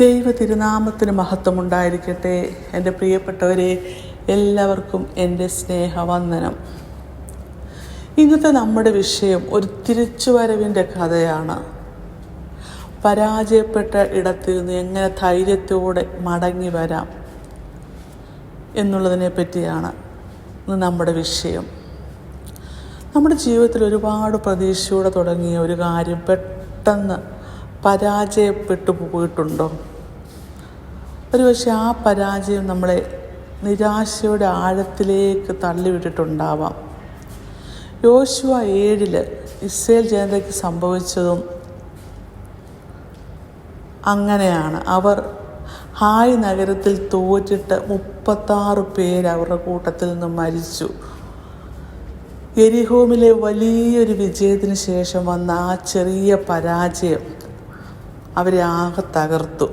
ദൈവ തിരുനാമത്തിന് മഹത്വമുണ്ടായിരിക്കട്ടെ. എന്റെ പ്രിയപ്പെട്ടവരെ എല്ലാവർക്കും എന്റെ സ്നേഹവന്ദനം. ഇന്നത്തെ നമ്മുടെ വിഷയം ഒരു തിരിച്ചുവരവിന്റെ കഥയാണ്. പരാജയപ്പെട്ട ഇടത്തിൽ നിന്ന് എങ്ങനെ ധൈര്യത്തോടെ മടങ്ങി വരാം എന്നുള്ളതിനെ പറ്റിയാണ് ഇന്ന് നമ്മുടെ വിഷയം. നമ്മുടെ ജീവിതത്തിൽ ഒരുപാട് പ്രതീക്ഷയോടെ തുടങ്ങിയ ഒരു കാര്യം പെട്ടെന്ന് പരാജയപ്പെട്ടു പോയിട്ടുണ്ടോ? ഒരു പക്ഷേ ആ പരാജയം നമ്മളെ നിരാശയുടെ ആഴത്തിലേക്ക് തള്ളിവിട്ടിട്ടുണ്ടാവാം. യോശുവ ഏഴിൽ ഇസ്രയേൽ ജനതയ്ക്ക് സംഭവിച്ചതും അങ്ങനെയാണ്. അവർ ഹായ് നഗരത്തിൽ തോറ്റിട്ട് മുപ്പത്താറ് പേര് അവരുടെ കൂട്ടത്തിൽ നിന്ന് മരിച്ചു. എരിഹോമിലെ വലിയൊരു വിജയത്തിന് ശേഷം വന്ന ആ ചെറിയ പരാജയം അവരെ ആകെ തകർത്തു.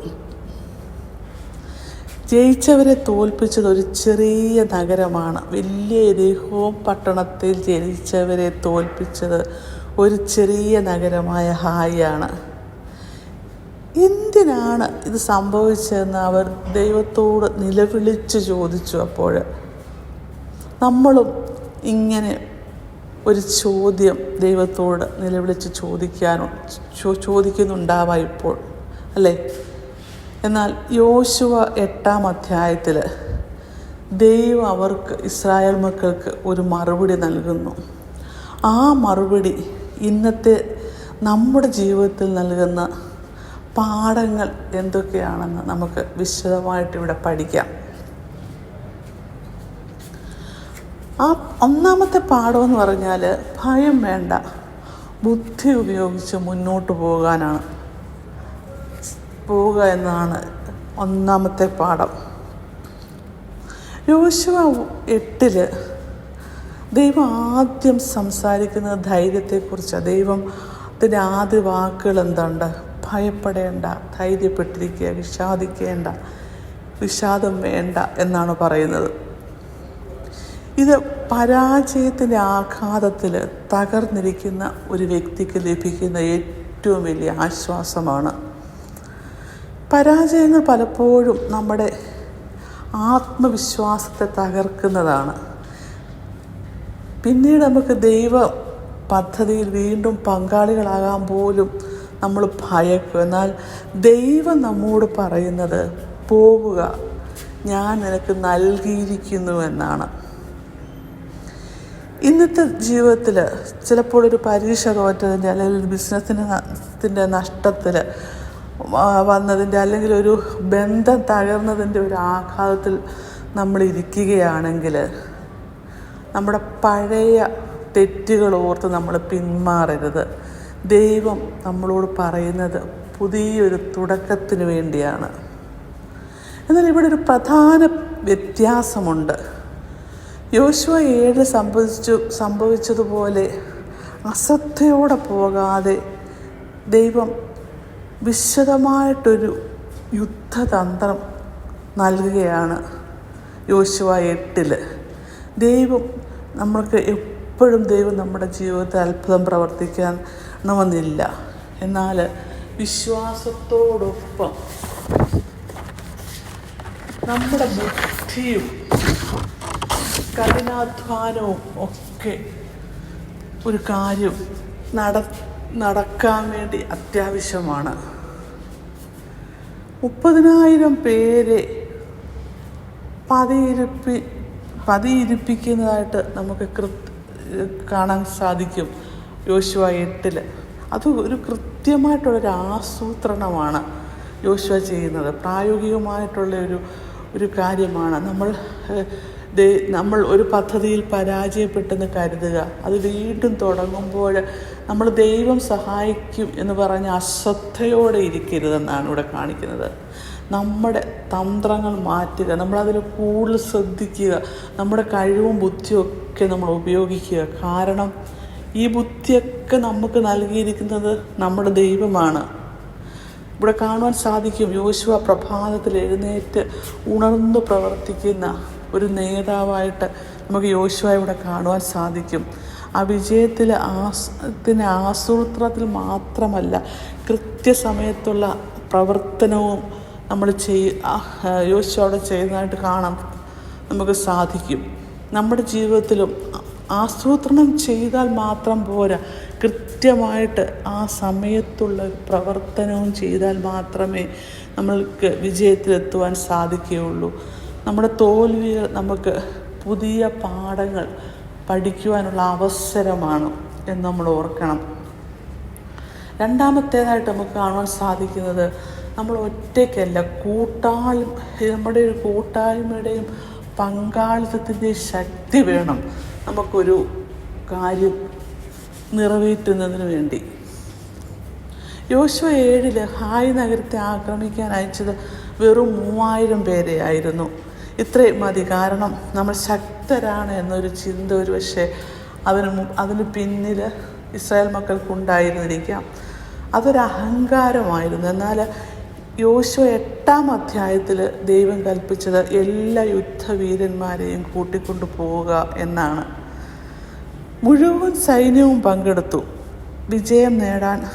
ജയിച്ചവരെ തോൽപ്പിച്ചത് ഒരു ചെറിയ നഗരമാണ്. വലിയ എരിഹോം പട്ടണത്തിൽ ജനിച്ചവരെ തോൽപ്പിച്ചത് ഒരു ചെറിയ നഗരമായ ഹായാണ് എന്തിനാണ് ഇത് സംഭവിച്ചതെന്ന് അവർ ദൈവത്തോട് നിലവിളിച്ച് ചോദിച്ചു അപ്പോൾ. നമ്മളും ഇങ്ങനെ ഒരു ചോദ്യം ദൈവത്തോട് നിലവിളിച്ച് ചോദിക്കാനോ ചോ- ചോദിക്കുന്നുണ്ടാവാം ഇപ്പോൾ അല്ലേ? എന്നാൽ യോശുവ എട്ടാം അധ്യായത്തിൽ ദൈവം അവർക്ക് ഇസ്രായേൽ മക്കൾക്ക് ഒരു മറുപടി നൽകുന്നു. ആ മറുപടി ഇന്നത്തെ നമ്മുടെ ജീവിതത്തിൽ നൽകുന്ന പാഠങ്ങൾ എന്തൊക്കെയാണെന്ന് നമുക്ക് വിശദമായിട്ട് ഇവിടെ പഠിക്കാം. ആ ഒന്നാമത്തെ പാഠമെന്ന് പറഞ്ഞാൽ ഭയം വേണ്ട ബുദ്ധി ഉപയോഗിച്ച് മുന്നോട്ട് പോകാനാണ്. പോവുക എന്നതാണ് ഒന്നാമത്തെ പാഠം. യോശുവ എട്ടിൽ ദൈവം ആദ്യം സംസാരിക്കുന്നത് ധൈര്യത്തെക്കുറിച്ചാണ് ദൈവത്തിന്റെ ആദ്യ വാക്കുകൾ എന്തുണ്ട്? ഭയപ്പെടേണ്ട ധൈര്യപ്പെട്ടിരിക്കുക വിഷാദിക്കേണ്ട വിഷാദം വേണ്ട എന്നാണ് പറയുന്നത്. ഇത് പരാജയത്തിന്റെ ആഘാതത്തിൽ തകർന്നിരിക്കുന്ന ഒരു വ്യക്തിക്ക് ലഭിക്കുന്ന ഏറ്റവും വലിയ ആശ്വാസമാണ്. പരാജയങ്ങൾ പലപ്പോഴും നമ്മുടെ ആത്മവിശ്വാസത്തെ തകർക്കുന്നതാണ്. പിന്നീട് നമുക്ക് ദൈവ പദ്ധതിയിൽ വീണ്ടും പങ്കാളികളാകാൻ പോലും നമ്മൾ ഭയക്കും. എന്നാൽ ദൈവം നമ്മോട് പറയുന്നത് പോവുക ഞാൻ നിനക്ക് നൽകിയിരിക്കുന്നു എന്നാണ്. ഇന്നത്തെ ജീവിതത്തിൽ ചിലപ്പോൾ ഒരു പരീക്ഷ തോറ്റതിന്റെ അല്ലെങ്കിൽ ബിസിനസ്സിന്റെ നഷ്ടത്തിൽ വന്നതിന്റെ അല്ലെങ്കിൽ ഒരു ബന്ധം തകർന്നതിന്റെ ഒരു ആഘാതത്തിൽ നമ്മൾ ഇരിക്കുകയാണെങ്കിൽ നമ്മുടെ പഴയ തെറ്റുകൾ ഓർത്ത് നമ്മൾ പിന്മാറരുത്. ദൈവം നമ്മളോട് പറയുന്നത് പുതിയൊരു തുടക്കത്തിന് വേണ്ടിയാണ്. എന്നാൽ ഇവിടെ ഒരു പ്രധാന വ്യത്യാസമുണ്ട്. യോശുവ ഏഴ് സംഭവിച്ചു സംഭവിച്ചതുപോലെ അശ്രദ്ധയോടെ പോകാതെ ദൈവം വിശദമായിട്ടൊരു യുദ്ധതന്ത്രം നൽകുകയാണ് യോശുവ എട്ടിൽ ദൈവം നമ്മൾക്ക് എപ്പോഴും ദൈവം നമ്മുടെ ജീവിതത്തിൽ അത്ഭുതം പ്രവർത്തിക്കാൻ നമ്മന്നില്ല. എന്നാൽ വിശ്വാസത്തോടൊപ്പം നമ്മുടെ ബുദ്ധിയും കഠിനാധ്വാനവും ഒക്കെ ഒരു കാര്യം നട നടക്കാൻ വേണ്ടി അത്യാവശ്യമാണ്. മുപ്പതിനായിരം പേരെ പതിയിരുപ്പി പതിയിരിപ്പിക്കുന്നതായിട്ട് നമുക്ക് കൃത് കാണാൻ സാധിക്കും. യോശുവ എട്ടിൽ അത് ഒരു കൃത്യമായിട്ടുള്ളൊരു ആസൂത്രണമാണ് യോശുവ ചെയ്യുന്നത്. പ്രായോഗികമായിട്ടുള്ള ഒരു ഒരു കാര്യമാണ്. നമ്മൾ നമ്മൾ ഒരു പദ്ധതിയിൽ പരാജയപ്പെട്ടെന്ന് കരുതുക. അത് വീണ്ടും തുടങ്ങുമ്പോൾ നമ്മൾ ദൈവം സഹായിക്കും എന്ന് പറഞ്ഞ് അശ്രദ്ധയോടെ ഇരിക്കരുതെന്നാണ് ഇവിടെ കാണിക്കുന്നത്. നമ്മുടെ തന്ത്രങ്ങൾ മാറ്റുക നമ്മളതിൽ കൂടുതൽ ശ്രദ്ധിക്കുക നമ്മുടെ കഴിവും ബുദ്ധിയും ഒക്കെ നമ്മൾ ഉപയോഗിക്കുക. കാരണം ഈ ബുദ്ധിയൊക്കെ നമുക്ക് നൽകിയിരിക്കുന്നത് നമ്മുടെ ദൈവമാണ്. ഇവിടെ കാണുവാൻ സാധിക്കും യോശുവ പ്രഭാതത്തിൽ എഴുന്നേറ്റ് ഉണർന്നു പ്രവർത്തിക്കുന്ന ഒരു നേതാവായിട്ട് നമുക്ക് യോശുവ ഇവിടെ കാണുവാൻ സാധിക്കും. ആ വിജയത്തിൽ ആസത്തിന് ആസൂത്രത്തിൽ മാത്രമല്ല കൃത്യസമയത്തുള്ള പ്രവർത്തനവും നമ്മൾ ചെയ് യോശുവ അവിടെ ചെയ്യുന്നതായിട്ട് കാണാൻ നമുക്ക് സാധിക്കും. നമ്മുടെ ജീവിതത്തിലും ആസൂത്രണം ചെയ്താൽ മാത്രം പോരാ. കൃത്യമായിട്ട് ആ സമയത്തുള്ള പ്രവർത്തനവും ചെയ്താൽ മാത്രമേ നമ്മൾക്ക് വിജയത്തിലെത്തുവാൻ സാധിക്കുകയുള്ളൂ. നമ്മുടെ തോൽവികൾ നമുക്ക് പുതിയ പാഠങ്ങൾ പഠിക്കുവാനുള്ള അവസരമാണ് എന്ന് നമ്മൾ ഓർക്കണം. രണ്ടാമത്തേതായിട്ട് നമുക്ക് കാണുവാൻ സാധിക്കുന്നത് നമ്മൾ ഒറ്റയ്ക്കല്ല കൂട്ടായ്മ നമ്മുടെ ഒരു കൂട്ടായ്മയുടെയും പങ്കാളിത്തത്തിന്റെ ശക്തി വേണം നമുക്കൊരു കാര്യം നിറവേറ്റുന്നതിന് വേണ്ടി. യോശുവ ഏഴിൽ ഹായ് നഗരത്തെ ആക്രമിക്കാൻ അയച്ചത് വെറും മൂവായിരം പേരെയായിരുന്നു. ഇത്രയും മതി. കാരണം നമ്മൾ ശക്തരാണ് എന്നൊരു ചിന്ത ഒരു പക്ഷേ അവന് അതിന് പിന്നിൽ ഇസ്രായേൽ മക്കൾക്കുണ്ടായിരുന്നിരിക്കാം അതൊരു അഹങ്കാരമായിരുന്നു. എന്നാൽ യോശുവ എട്ടാം അധ്യായത്തിൽ ദൈവം കൽപ്പിച്ചത് എല്ലാ യുദ്ധവീരന്മാരെയും കൂട്ടിക്കൊണ്ടു പോവുക എന്നാണ്. മുഴുവൻ സൈന്യവും പങ്കെടുത്തു. വിജയം നേടാൻ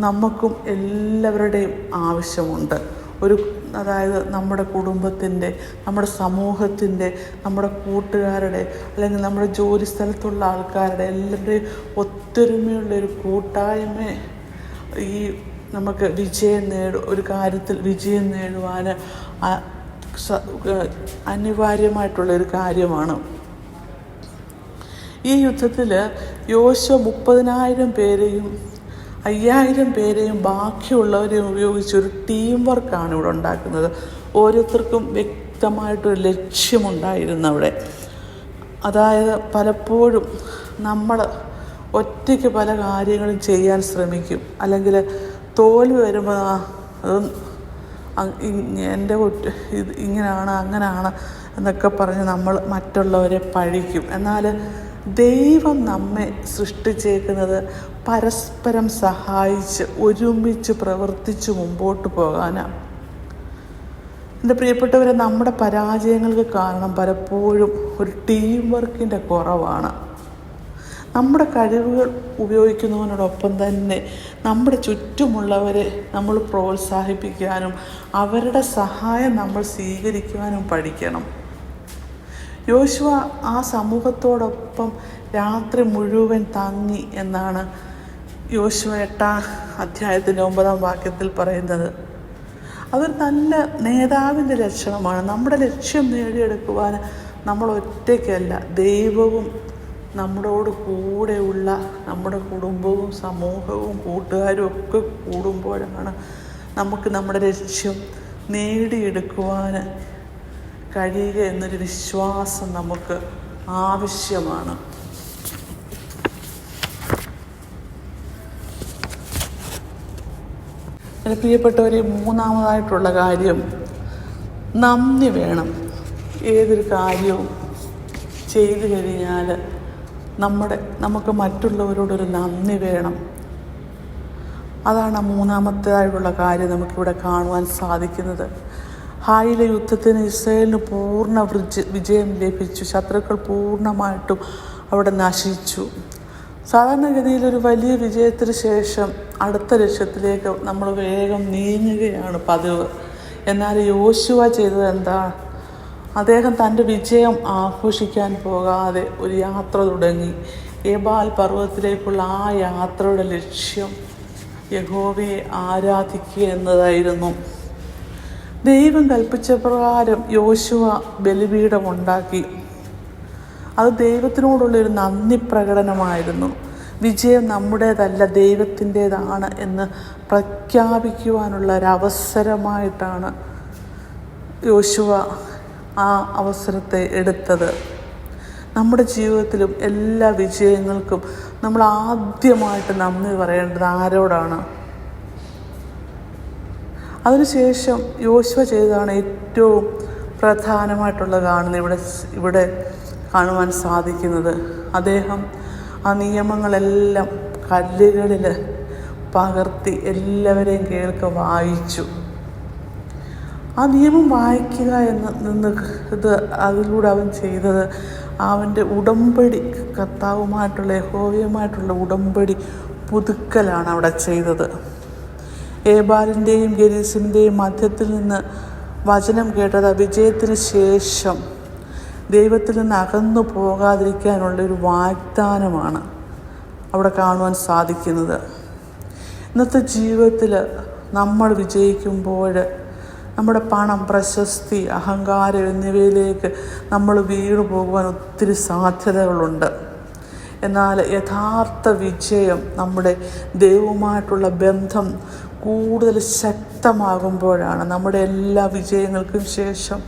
നമുക്കും എല്ലാവരുടെയും ആവശ്യമുണ്ട്. ഒരു അതായത് നമ്മുടെ കുടുംബത്തിന്റെ നമ്മുടെ സമൂഹത്തിന്റെ നമ്മുടെ കൂട്ടുകാരുടെ അല്ലെങ്കിൽ നമ്മുടെ ജോലി സ്ഥലത്തുള്ള ആൾക്കാരുടെ എല്ലാവരുടെയും ഒത്തൊരുമയുള്ള ഒരു കൂട്ടായ്മ ഈ നമുക്ക് വിജയം നേടും ഒരു കാര്യത്തിൽ വിജയം നേടുവാൻ അനിവാര്യമായിട്ടുള്ളൊരു കാര്യമാണ്. ഈ യുദ്ധത്തിൽ യോശ മുപ്പതിനായിരം പേരെയും അയ്യായിരം പേരെയും ബാക്കിയുള്ളവരെയും ഉപയോഗിച്ച് ഒരു ടീം വർക്കാണ് ഇവിടെ ഉണ്ടാക്കുന്നത്. ഓരോരുത്തർക്കും വ്യക്തമായിട്ടൊരു ലക്ഷ്യമുണ്ടായിരുന്നു അവിടെ അതായത് പലപ്പോഴും നമ്മൾ ഒറ്റയ്ക്ക് പല കാര്യങ്ങളും ചെയ്യാൻ ശ്രമിക്കും. അല്ലെങ്കിൽ തോൽവി വരുമ്പോൾ അത് എന്റെ കുറ്റ ഇത് ഇങ്ങനെയാണ് അങ്ങനെയാണ് എന്നൊക്കെ പറഞ്ഞ് നമ്മൾ മറ്റുള്ളവരെ പഴിക്കും. എന്നാൽ ദൈവം നമ്മെ സൃഷ്ടിച്ചേക്കുന്നത് പരസ്പരം സഹായിച്ച് ഒരുമിച്ച് പ്രവർത്തിച്ച് മുമ്പോട്ട് പോകാനാണ് എന്റെ പ്രിയപ്പെട്ടവരെ നമ്മുടെ പരാജയങ്ങൾക്ക് കാരണം പലപ്പോഴും ഒരു ടീം വർക്കിന്റെ കുറവാണ്. നമ്മുടെ കഴിവുകൾ ഉപയോഗിക്കുന്നതിനോടൊപ്പം തന്നെ നമ്മുടെ ചുറ്റുമുള്ളവരെ നമ്മൾ പ്രോത്സാഹിപ്പിക്കാനും അവരുടെ സഹായം നമ്മൾ സ്വീകരിക്കുവാനും പഠിക്കണം. യോശുവ ആ സമൂഹത്തോടൊപ്പം രാത്രി മുഴുവൻ തങ്ങി എന്നാണ് യോശുവ എട്ടാം അധ്യായത്തിന്റെ ഒമ്പതാം വാക്യത്തിൽ പറയുന്നത്. അതൊരു നല്ല നേതാവിന്റെ ലക്ഷണമാണ്. നമ്മുടെ ലക്ഷ്യം നേടിയെടുക്കുവാൻ നമ്മൾ ഒറ്റയ്ക്കല്ല. ദൈവവും നമ്മളോട് കൂടെയുള്ള നമ്മുടെ കുടുംബവും സമൂഹവും കൂട്ടുകാരും ഒക്കെ കൂടുമ്പോഴാണ് നമുക്ക് നമ്മുടെ ലക്ഷ്യം നേടിയെടുക്കുവാൻ കഴിയുക എന്നൊരു വിശ്വാസം നമുക്ക് ആവശ്യമാണ്. പ്രിയപ്പെട്ടവരെ മൂന്നാമതായിട്ടുള്ള കാര്യം നന്ദി വേണം. ഏതൊരു കാര്യവും ചെയ്തു കഴിഞ്ഞാൽ നമ്മുടെ നമുക്ക് മറ്റുള്ളവരോടൊരു നന്ദി വേണം. അതാണ് മൂന്നാമത്തേതായിട്ടുള്ള കാര്യം നമുക്കിവിടെ കാണുവാൻ സാധിക്കുന്നത്. ഹായിലെ യുദ്ധത്തിന് ഇസ്രയേലിന് പൂർണ വിജ വിജയം ലഭിച്ചു. ശത്രുക്കൾ പൂർണമായിട്ടും അവിടെ നശിച്ചു. സാധാരണഗതിയിൽ ഒരു വലിയ വിജയത്തിന് ശേഷം അടുത്ത ലക്ഷ്യത്തിലേക്ക് നമ്മൾ വേഗം നീങ്ങുകയാണ് പതിവ്. എന്നാൽ യോശുവ ചെയ്തത് എന്താ? അദ്ദേഹം തന്റെ വിജയം ആഘോഷിക്കാൻ പോകാതെ ഒരു യാത്ര തുടങ്ങി. ഏബാൽ പർവതത്തിലേക്കുള്ള ആ യാത്രയുടെ ലക്ഷ്യം യഹോവയെ ആരാധിക്കുക എന്നതായിരുന്നു. ദൈവം കൽപ്പിച്ച പ്രകാരം യോശുവ ബലിപീഠം ഉണ്ടാക്കി അത് ദൈവത്തിനോടുള്ളൊരു നന്ദി പ്രകടനമായിരുന്നു. വിജയം നമ്മുടേതല്ല ദൈവത്തിന്റേതാണ് എന്ന് പ്രഖ്യാപിക്കുവാനുള്ള അവസരമായിട്ടാണ് യോശുവ ആ അവസരത്തെ എടുത്തത്. നമ്മുടെ ജീവിതത്തിലും എല്ലാ വിജയങ്ങൾക്കും നമ്മൾ ആദ്യമായിട്ട് നന്ദി പറയേണ്ടത് ആരോടാണ്? അതിനുശേഷം യോശുവ ചെയ്തതാണ് ഏറ്റവും പ്രധാനമായിട്ടുള്ള കാണുന്നത് ഇവിടെ ഇവിടെ കാണുവാൻ സാധിക്കുന്നത്. അദ്ദേഹം ആ നിയമങ്ങളെല്ലാം കല്ലുകളിൽ പകർത്തി എല്ലാവരെയും കേൾക്ക് വായിച്ചു. ആ നിയമം വായിക്കുക എന്ന് നിന്ന് ഇത് അതിലൂടെ അവൻ ചെയ്തത് അവന്റെ ഉടമ്പടി കർത്താവുമായിട്ടുള്ള യഹോവയുമായിട്ടുള്ള ഉടമ്പടി പുതുക്കലാണ് അവിടെ ചെയ്തത്. ഏബാലിന്റെയും ഗരീസിന്റെയും മധ്യത്തിൽ നിന്ന് വചനം കേട്ടത് വിജയത്തിന് ശേഷം ദൈവത്തിൽ നിന്ന് അകന്നു പോകാതിരിക്കാനുള്ള ഒരു വാഗ്ദാനമാണ് അവിടെ കാണുവാൻ സാധിക്കുന്നത്. ഇന്നത്തെ ജീവിതത്തിൽ നമ്മൾ വിജയിക്കുമ്പോൾ നമ്മുടെ പണം പ്രശസ്തി അഹങ്കാരം എന്നിവയിലേക്ക് നമ്മൾ വീണു പോകുവാൻ ഒത്തിരി സാധ്യതകളുണ്ട്. എന്നാൽ യഥാർത്ഥ വിജയം നമ്മുടെ ദൈവവുമായിട്ടുള്ള ബന്ധം കൂടുതൽ ശക്തമാകുമ്പോഴാണ് നമ്മുടെ എല്ലാ വിജയങ്ങൾക്കും ശേഷം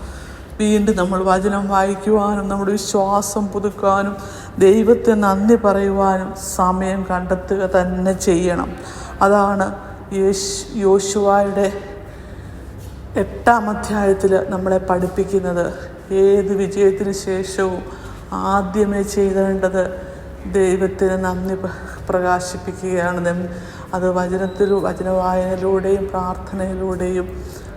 വീണ്ടും നമ്മൾ വചനം വായിക്കുവാനും നമ്മുടെ വിശ്വാസം പുതുക്കാനും ദൈവത്തെ നന്ദി പറയുവാനും സമയം കണ്ടെത്തുക തന്നെ ചെയ്യണം. അതാണ് യേശ് യോശുവായുടെ എട്ടാം അധ്യായത്തിൽ നമ്മളെ പഠിപ്പിക്കുന്നത്. ഏത് വിജയത്തിന് ശേഷവും ആദ്യമേ ചെയ്തേണ്ടത് ദൈവത്തിന് നന്ദി പ്ര- പ്രകാശിപ്പിക്കുകയാണ്. അത് വചനത്തിൽ വചനവായനയിലൂടെയും പ്രാർത്ഥനയിലൂടെയും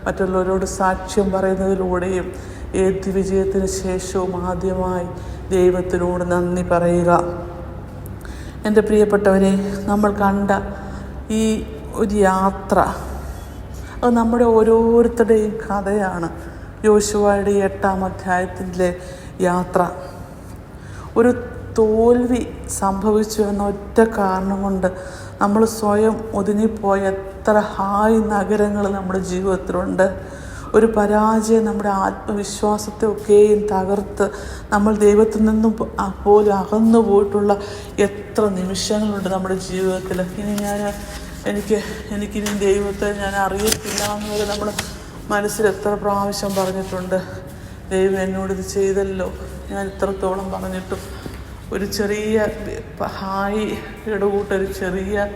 മറ്റുള്ളവരോട് സാക്ഷ്യം പറയുന്നതിലൂടെയും ഏത് വിജയത്തിന് ശേഷവും ആദ്യമായി ദൈവത്തിനോട് നന്ദി പറയുക. എന്റെ പ്രിയപ്പെട്ടവരെ നമ്മൾ കണ്ട ഈ ഒരു യാത്ര അത് നമ്മുടെ ഓരോരുത്തരുടെയും കഥയാണ്. യോശുവയുടെ എട്ടാം അധ്യായത്തിലെ യാത്ര. ഒരു തോൽവി സംഭവിച്ചു എന്ന ഒറ്റ കാരണം കൊണ്ട് നമ്മൾ സ്വയം ഒതുങ്ങിപ്പോയ എത്ര ഹായ് നഗരങ്ങൾ നമ്മുടെ ജീവിതത്തിലുണ്ട്. ഒരു പരാജയം നമ്മുടെ ആത്മവിശ്വാസത്തെ ഒക്കെയും തകർത്ത് നമ്മൾ ദൈവത്തിൽ നിന്നും പോലും അകന്നു പോയിട്ടുള്ള എത്ര നിമിഷങ്ങളുണ്ട് നമ്മുടെ ജീവിതത്തിൽ. ഇനി ഞാൻ എനിക്ക് എനിക്കിനി ദൈവത്തെ ഞാൻ അറിയത്തില്ല എന്നുള്ളത് നമ്മൾ മനസ്സിൽ എത്ര പ്രാവശ്യം പറഞ്ഞിട്ടുണ്ട്. ദൈവം എന്നോട് ഇത് ചെയ്തല്ലോ. ഞാൻ ഇത്രത്തോളം പറഞ്ഞിട്ടും ഒരു ചെറിയ ഹായിയുടെ കൂട്ടൊരു ചെറിയ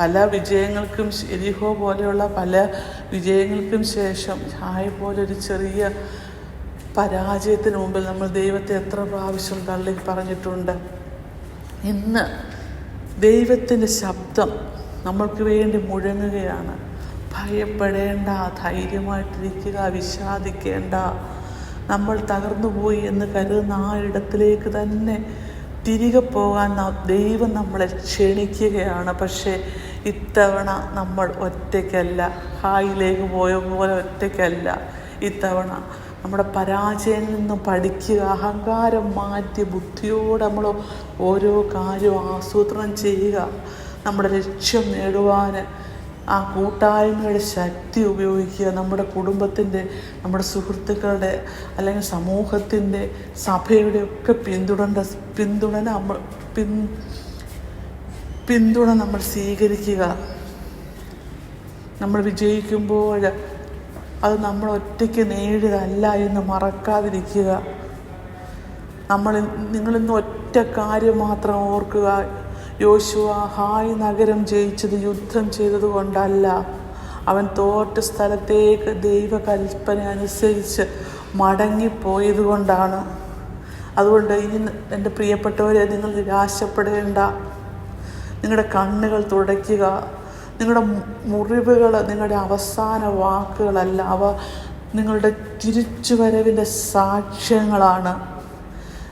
പല വിജയങ്ങൾക്കും എരിഹോ പോലെയുള്ള പല വിജയങ്ങൾക്കും ശേഷം ഹായ് പോലൊരു ചെറിയ പരാജയത്തിന് മുമ്പിൽ നമ്മൾ ദൈവത്തെ എത്ര പ്രാവശ്യം തള്ളി പറഞ്ഞിട്ടുണ്ട്. ഇന്ന് ദൈവത്തിന്റെ ശബ്ദം നമ്മൾക്ക് വേണ്ടി മുഴങ്ങുകയാണ്. ഭയപ്പെടേണ്ട ധൈര്യമായിട്ടിരിക്കുക വിഷാദിക്കേണ്ട. നമ്മൾ തകർന്നുപോയി എന്ന് കരുതുന്ന ആ ഇടത്തിലേക്ക് തന്നെ തിരികെ പോകാൻ ദൈവം നമ്മളെ ക്ഷണിക്കുകയാണ്. പക്ഷേ ഇത്തവണ നമ്മൾ ഒറ്റയ്ക്കല്ല. ഹായിലേക്ക് പോയ പോലെ ഒറ്റയ്ക്കല്ല. ഇത്തവണ നമ്മുടെ പരാജയങ്ങളിൽ നിന്ന് പഠിക്കുക അഹങ്കാരം മാറ്റി ബുദ്ധിയോടെ നമ്മൾ ഓരോ കാര്യവും ആസൂത്രണം ചെയ്യുക. നമ്മുടെ ലക്ഷ്യം നേടുവാൻ ആ കൂട്ടായ്മയുടെ ശക്തി ഉപയോഗിക്കുക നമ്മുടെ കുടുംബത്തിന്റെ നമ്മുടെ സുഹൃത്തുക്കളുടെ അല്ലെങ്കിൽ സമൂഹത്തിന്റെ സഭയുടെ ഒക്കെ പിന്തുടണ്ട പിന്തുണ നമ്മൾ പിൻ പിന്തുണ നമ്മൾ സ്വീകരിക്കുക. നമ്മൾ വിജയിക്കുമ്പോൾ അത് നമ്മൾ ഒറ്റയ്ക്ക് നേടിയതല്ല എന്ന് മറക്കാതിരിക്കുക. നമ്മൾ നിങ്ങളിന്ന് ഒറ്റ കാര്യം മാത്രം ഓർക്കുക. യോശുവ ഹായ് നഗരം ജയിച്ചത് യുദ്ധം ചെയ്തതുകൊണ്ടല്ല. അവൻ തോറ്റ സ്ഥലത്തേക്ക് ദൈവകൽപ്പന അനുസരിച്ച് മടങ്ങിപ്പോയത് കൊണ്ടാണ് അതുകൊണ്ട് ഇനി എന്റെ പ്രിയപ്പെട്ടവരെ നിങ്ങൾ നിരാശപ്പെടേണ്ട. നിങ്ങളുടെ കണ്ണുകൾ തുടയ്ക്കുക. നിങ്ങളുടെ മുറിവുകൾ നിങ്ങളുടെ അവസാന വാക്കുകളല്ല. അവ നിങ്ങളുടെ തിരിച്ചുവരവിന്റെ സാക്ഷ്യങ്ങളാണ്.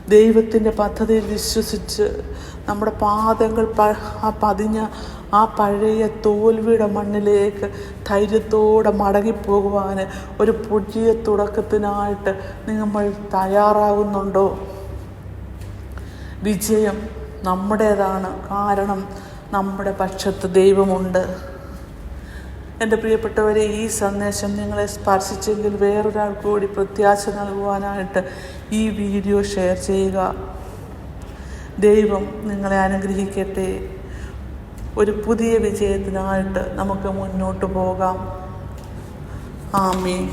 ദൈവത്തിന്റെ പദ്ധതിയിൽ വിശ്വസിച്ച് നമ്മുടെ പാദങ്ങൾ പ ആ പതിഞ്ഞ ആ പഴയ തോൽവിയുടെ മണ്ണിലേക്ക് ധൈര്യത്തോടെ മടങ്ങിപ്പോകുവാൻ ഒരു പുതിയ തുടക്കത്തിനായിട്ട് നിങ്ങൾ തയ്യാറാകുന്നുണ്ടോ? വിജയം നമ്മുടേതാണ്. കാരണം നമ്മുടെ പക്ഷത്ത് ദൈവമുണ്ട്. എന്റെ പ്രിയപ്പെട്ടവരെ ഈ സന്ദേശം നിങ്ങളെ സ്പർശിച്ചെങ്കിൽ വേറൊരാൾക്ക് കൂടി പ്രത്യാശ നൽകുവാനായിട്ട് ഈ വീഡിയോ ഷെയർ ചെയ്യുക. ദൈവം നിങ്ങളെ അനുഗ്രഹിക്കട്ടെ. ഒരു പുതിയ വിജയത്തിനായിട്ട് നമുക്ക് മുന്നോട്ട് പോകാം. ആമീൻ.